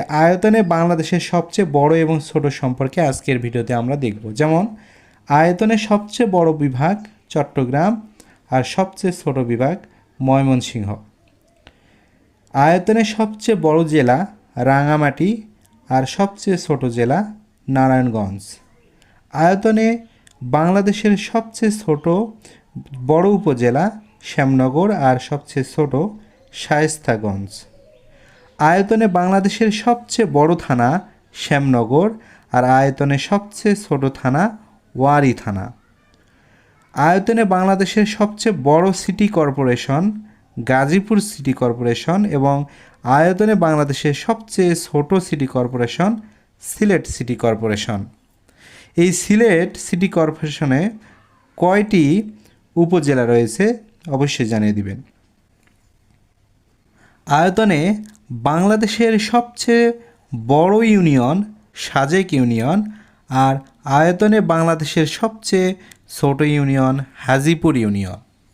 আয়তনে বাংলাদেশের সবচেয়ে বড় এবং ছোট সম্পর্কে আজকের ভিডিওতে আমরা দেখব। যেমন, আয়তনে সবচেয়ে বড় বিভাগ চট্টগ্রাম আর সবচেয়ে ছোট বিভাগ ময়মনসিংহ। আয়তনে সবচেয়ে বড় জেলা রাঙামাটি আর সবচেয়ে ছোট জেলা নারায়ণগঞ্জ। আয়তনে বাংলাদেশের সবচেয়ে ছোট বড় উপজেলা শ্যামনগর আর সবচেয়ে ছোট শায়েস্তাগঞ্জ। আয়তনে বাংলাদেশের সবচেয়ে বড় থানা শ্যামনগর আর আয়তনে সবচেয়ে ছোট থানা ওয়ারি থানা। আয়তনে বাংলাদেশের সবচেয়ে বড় city corporation Gazipur city corporation এবং আয়তনে বাংলাদেশের সবচেয়ে ছোট city corporation Sylhet city corporation. এই সিলেট সিটি কর্পোরেশনে কয়টি উপজেলা রয়েছে অবশ্যই জানিয়ে দিবেন। আয়তনে বাংলাদেশের সবচেয়ে বড় ইউনিয়ন সাজেক ইউনিয়ন আর আয়তনে বাংলাদেশের সবচেয়ে ছোট ইউনিয়ন হাজিপুর ইউনিয়ন।